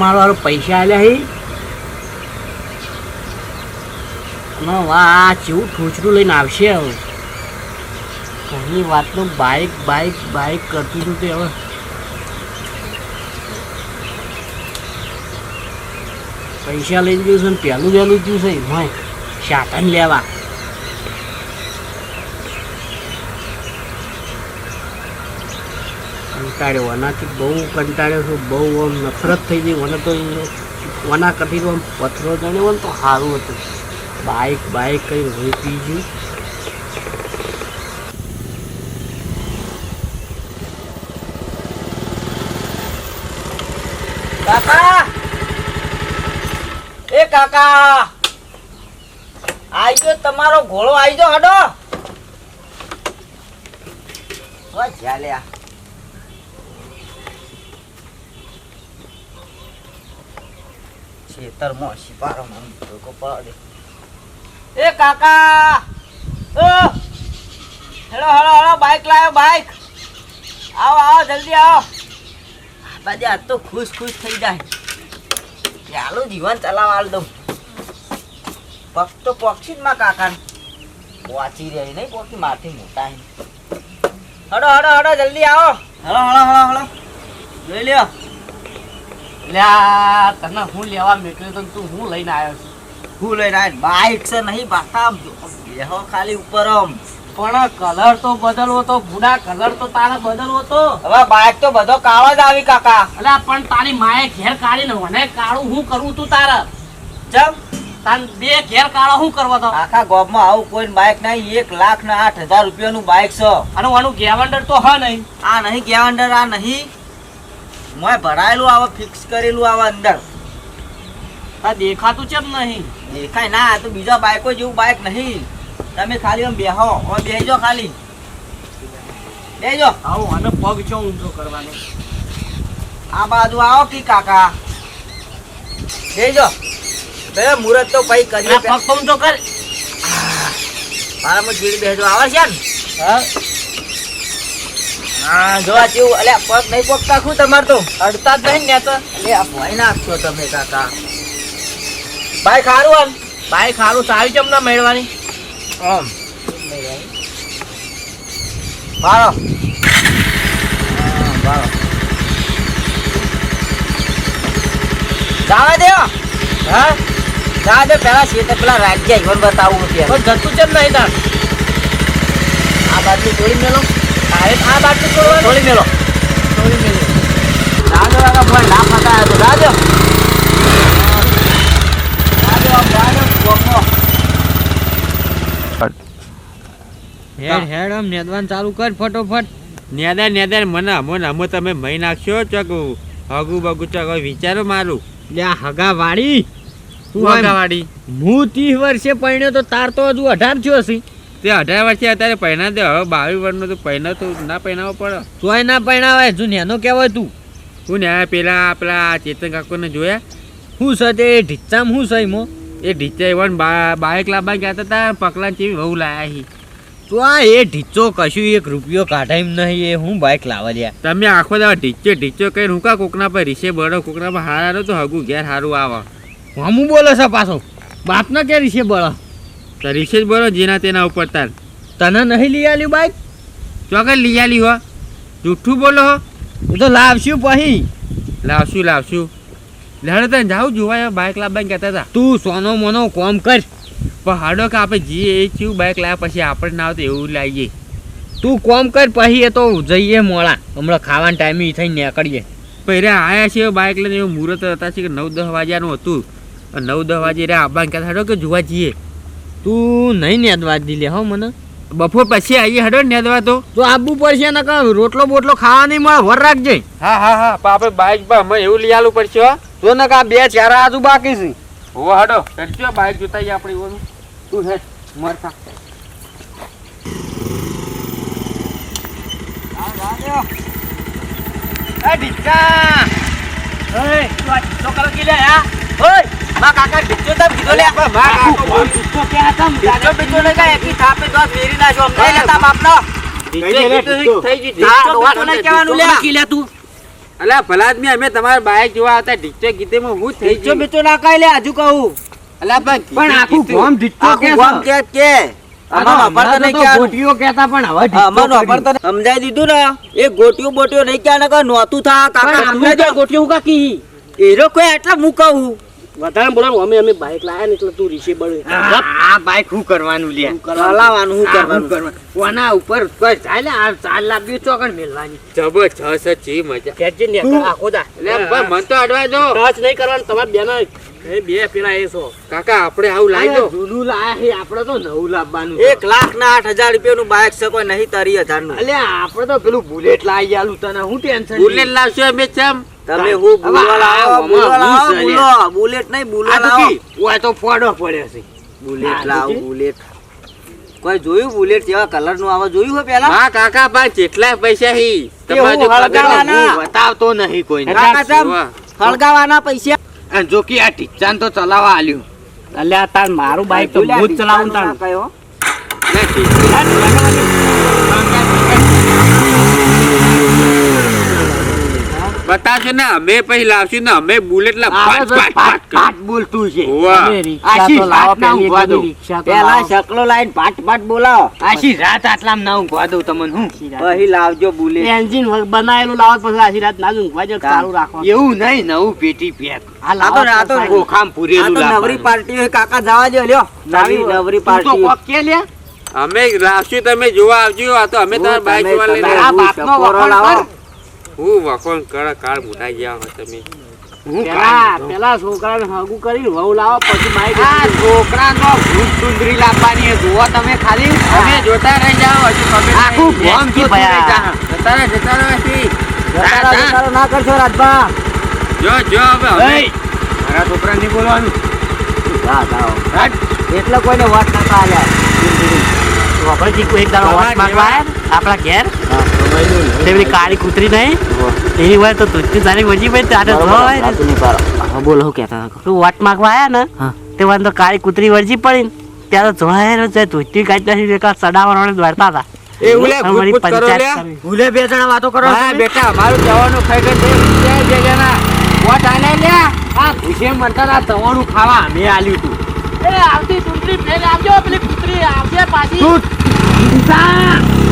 મારો પૈસા આલ્યા હી. અને વા આ ચેવું ઠોચરું લઈને આવશે હવે. ઘણી વાતનું બાઇક બાઇક બાઇક કરતું હતું તે હવે. પૈસા લઈને ગયું છે ને પહેલું વહેલું ગયું છે. ભાઈ સાધન લેવા. કંટાળ્યો. આનાથી બહુ કંટાળ્યો છું, બહુ આમ નફરત થઈ ગઈ. મને તો વના કરતી આમ પથરો જાણ્યો હોય તો સારું હતું. બાઇક બાઇક કઈ હોય પી ગયું કાકા! એ કાકા! આઈ ગયો, તમારો ઘોડો આઈ ગયો, હડો! ઓ ખેતરમાં સિપારો મને ધોકો પડે એ કાકા ઓ હેલો હેલો હેલો બાઈક લાવ્યો બાઈક આવો આવો જલ્દી આવો બાજુ આજ તો ખુશ ખુશ થઈ જાય ચાલો જીવન ચલાવવા આલ દઉં પગ તો પક્ષી જ માં કાકા વાંચી રહી નહીં પોકી મારથી મોટા હે હડો હડો હડો જલ્દી આવો હળો હળો હળો હળો જોઈ લ્યો તને હું લેવા મેકલ્યો તો તું હું લઈને આવ્યો છું. હું લઈને આવ્યો? બાઈક છે નહીં બાકા બેહો ખાલી ઉપર આમ. પણ કલર તો બદલવો તો બુડા કલર તો તારે બદલવો તો. હવે બાઇક તો બધો કાળો જ આવી કાકા. અલા પણ તારી માએ ઘેર કાઢીને મને કાળું હું કરવું તું તારે? ચમ? તાન બે ઘેર કાળો હું કરવા તો આખા ગામમાં આવું કોઈ બાઇક નહીં એક લાખ ને આઠ હજાર રૂપિયાનું બાઈક છે. અને આનું ગેવન્ડર તો હ નહીં. આ નહીં ગેવન્ડર આ નહીં. મોય ભરાયેલું આવે ફિક્સ કરેલું આવે અંદર. આ દેખાતું છે નહીં? દેખાય ના તો બીજા બાઈકો જેવું બાઈક નહીં. તમે ખાલી આમ બેહો હવે બેહજો ખાલી. બેહજો. આવો અને પગ છો ઊંચો કરવાનો. આ બાજુ આવો કી કાકા. બેહજો. બે મુરત તો પઈ કરી પગ તો ઊંચો કર. મારામાં જીડ બેહજો. આવે છે ને? હા. હા જોવા જેવું. અલ્યા પગ નહીં પગતા ખું તમારે તો. અડતા જ નહીં ને તો. અલ્યા ભોય નાખશો તમે કાકા. ભાઈ હારું આમ ભાઈ સારું સારી ચમ ના મેળવાની? આમ. હા, બાળો જાવા દ્યો હા? જાવા દે પેલા શેતે પેલા રાજ્ય ઈવન બતાવું છે પણ જતું ચમ નહીં તાર. આ બાજુ જોઈ મેલો. તારે આ બાજુ છોડવાનું તોડી મેલો. રાજો કાકા ના ફસાયા તો રાજો. હેડ હેડ આમ નેદવાન ચાલુ કર ફટોફટ. નેદા નેદા મને અમો ને તમે મહી નાખશો ચક. હગુ બગુ ચક. વિચારો મારું. લે હગા હગા વાળી શું હગાવાડી હું ત્રીસ વર્ષે પરણ્યો તો તાર તો હજુ અઢાર થયો છે તે અઢાર વર્ષે અત્યારે પહેના દે હવે બાવીસ વર્ષનો તો પહેના તો ના પહેરાવો પડે. તોય ના પરણાવાય જો નેનો કહેવાય તું. હું ને આ પેલા પેલા ચેતન કાકોને જોયા? શું છે તે ઢીચામ શું છે એમાં? એ ઢીચા એવા બાઈક લાવવા ગયા હતા પકલા ચીવી વહુ લાયા હી. તો આ એ ઢીચો કશું એક રૂપિયો કાઢાય એમ નહીં એ હું બાઈક લાવવા લ્યા તમે આખો દાવા ઢીચો ઢીચો કઈ હું કા કોકના પર રીસે બળો કોકના પર હારા તો હગું ઘેર સારું આવે. હમું બોલો છો પાછો. બાપના કે રીશે બળ? તો રિક્ષેજ બળો જેના તેના ઉપર તાર. તને નહીં લઈ આલ્યું બાઈક? ચોકર લઈ આલી હો. જૂઠું બોલો હો. એ તો લાવશું પછી. લાવશું લાવશું. લેડો તને જાઉં જોવા બાઇક લાવવાની કહેતા હતા. તું સોનો મોનો કોમ કર. પણ હાડો કે આપણે જઈએ એ ચીવું બાઇક લાવ્યા પછી આપણે ના આવતું એવું લાવીએ તું કોમ કર પછી એ તો જઈએ મોડા. હમણાં ખાવાના ટાઈમે ઈ થઈને નીકળીએ. પહેરે આયા છે બાઇક લઈને એવું મુહૂર્ત હતા છે કે નવ દસ વાગ્યાનું હતું. નવ દસ વાગે રે આબા કહેતા હાડો કે જોવા જઈએ. તું નહીં નેદવા દી લે હો મને. બપોર પછી આવીએ હડો નેદવા તો. તો આપવું પડશે ને કે રોટલો બોટલો ખાવા નહીં મળે વર રાખજે. હા હા હા પણ આપણે બાઇક પર અમે એવું લઈ આલું પડશે તો ને કા બે ચાર આજુ બાકી છે. હોવા હડો કરજો બાઈક જોતા આપણે એવું. તું હે મર ખા એ ઢીચા. ઓય તું આ ઢીચો કરો કે લે આ ઓય! મા કાકા ઢીચો તમ કીધો લે મા કાકો. ઢીચો કે તમ? ઢીચો બીજો ને કાય એકી થાપે તો ફેરી નાખો અમ નહીં લેતા બાપનો. થઈ ગઈ હા ડોહાનો નહીં કહેવાનું લે. કી લે તું. અલ્યા ભલા આદમી અમે તમારા બાઈક જોવા આવતા ઢીચો ગીતેમાં હું થઈ બીચો બીચો ના કાંઈ લે હજુ કહું. અલ્યા પણ પણ આખું ગોમ ઢીચો કે ગામ કે કે? અમારું અભણ તો નહીં કહેવાનું. ગોટીઓ કહેતા પણ હવે ઢીચો અમારું અભણ કરી. તો સમજાઈ દીધું ને? એ ગોટીઓ બોટીઓ નહીં ક્યાં નહોતું થા કાકા હું કાકી એરો કોઈ એટલે હું કહું. વધારે બોલો અમે અમે બાઇક લાયા ને એટલે તું રીસે બળ. આ બાઇક હું કરવાનું લે ચલાવવાનું હું કરવાનું? કરવાનું? કોના ઉપર કોઈ ચાલે? આ ચાર લાખ ચોકડ મેલવાની. જબરજસ્ત છે મજા. ખેંચી ને આખો દા. અલ્યા મન તો અડવા દો. ટચ નહીં કરવાનું તમારે બેના બે પેલા એ છો. કાકા આપણે આવું લાવી દો. જૂનું લાયા છે આપણે તો નવું લાવવાનું એક લાખ ના આઠ હજાર રૂપિયા નું બાઇક છે કોઈ નહીં તારી હજારનું અલ્યા આપણે તો પેલું બુલેટ લાવી આલું તને. હું ટેન્શન બુલેટ લાવશો અમે ચમ તમે હું બોલવા લાવો બોલવા લાવો બોલો બુલેટ નહીં બોલવા લાવો ઓય તો ફોડો પડ્યો છે. બુલેટ લાવો બુલેટ. કોઈ જોયું બુલેટ કેવા કલરનું આવા જોયું હોય પેલા? હા કાકા પણ કેટલા પૈસા હી તમારે હળગાવાના? બતાવતો નહીં કોઈ કાકા હળગાવાના પૈસા? અને જો કે આ ટીચાન તો ચલાવવા આલ્યું. અલ્યા તાર મારું બાઈક તો હું જ ચલાવું તાર. કયો ના, ઠીક. બતાવશો ને અમે પછી લાવશું ને અમે બુલેટ બોલતું છે. હોવા. તમે રિક્ષા આશી રાત ના ઊંઘવા દઉં. રિક્ષા પેલા શકલો લાઈન પાટ પાટ બોલાવો. આશી રાત આટલા ના ઊંઘવા દઉં તમને હું? પછી લાવજો બુલેટ એન્જિન બનાવેલું લાવો પછી આશી રાત ના ઊંઘવા જો સારું રાખો એવું નહીં નવું પેટી પેક. નવરી પાર્ટી કાકા જવા દો લ્યો. નવી નવરી પાર્ટી. અમે લાવશું તમે જોવા આવજો આ તો અમે તમારે બાઈક જોવા લઈને હું વખોણ કર કાળ મુટાઈ ગયા હો તમે. હું કા પેલા છોકરાને હગું કરી વહુ લાવો પછી બાઈક આ છોકરાનો ભૂત સુંદરી લાવવાની. જુઓ તમે ખાલી. તમે જોતા રહી જાઓ હજુ તમે આખું નહીં. ગોમ ભયા. જતા રહો, જતા રહો. જતા રહો, ના કરશો રાજભા. જો જો હવે અમે. એય, મારા છોકરા નહીં બોલવાનું. જા જાઓ. એટલે કોઈને વાત નતા આલ્યા વગર જીકુ એક દાડો વાત માંગવા આપણા ઘેર? તે પેલી કાળી કૂતરી નહીં. એની હોય તો તું તારી વજી ભાઈ તારે હોય વાતું બોલો હું કહેતા તું વાટ માંગવા આવ્યા ને? તે વાત તો કાળી કૂતરી વરજી પડી ત્યારે જોયા જાય ધોતી કાઢી નાખી એકા સડાવવાને દોડતા હતા. એ કરો બે જણા વાતો કરો હા? બેટા અમારું જવાનું ખાઈ ગયું છે. બે જણા. વોટ આલે લ્યા. આ ભૂસે મરતા તા ખાવા મેં આલ્યું તું એ આવતી કૂતરી ફેર આવજો પેલી કૂતરી આવજે પાછી.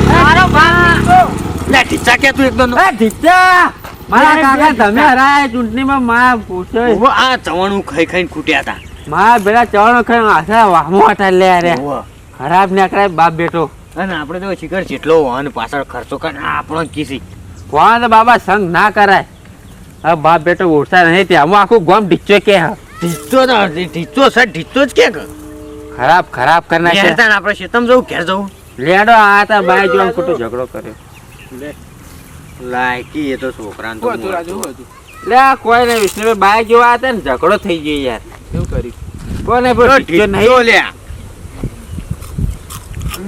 મારો લે ઢીચા કે તું એકદમ? એ ઢીચા! મારા કાકા તમે હરાયા ચૂંટણીમાં મારા પૂછો. આ ચવાણું ખાઈ ખાઈને ખૂટ્યા હતા મારા બેટા ચવાનો ખાઈ આશા હતા લે રે. ઓહો. ખરાબ નીકળાય બાપ બેટો. અને આપણે તો શિખર જેટલો વાહન પાછળ ખર્ચો કરે આપણો કીસી વાહન તો બાબા સંગ ના કરાય. હવે બાપ બેટો ઓછા નહીં ત્યાં. હું આખું ગોમ ઢીચો કે હા. ઢીચો ના ઢીચો સર ઢીચો જ કે ખરાબ ખરાબ કરી ઘેર નાખે તાણ આપણે શેતમ જવું ઘેર જવું. લેડો આ તા બાય જોન ખોટો ઝઘડો કર્યો. લાયકી એ તો છોકરાને તો લે આ કોઈ નહીં વિષ્ણુભાઈ બાય જોવા હતા ને ઝઘડો થઈ ગયો યાર. શું કર્યું. કોને પર ઢીચો નહીં. લ્યા.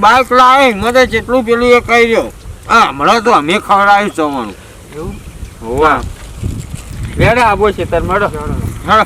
બાઈક લાવે મને જેટલું પેલું એ કહી રહ્યો હા હમણાં તો અમે ખવડાવ્યું જવાનું હોવા. લેડો આબો છે તાર મળો. હા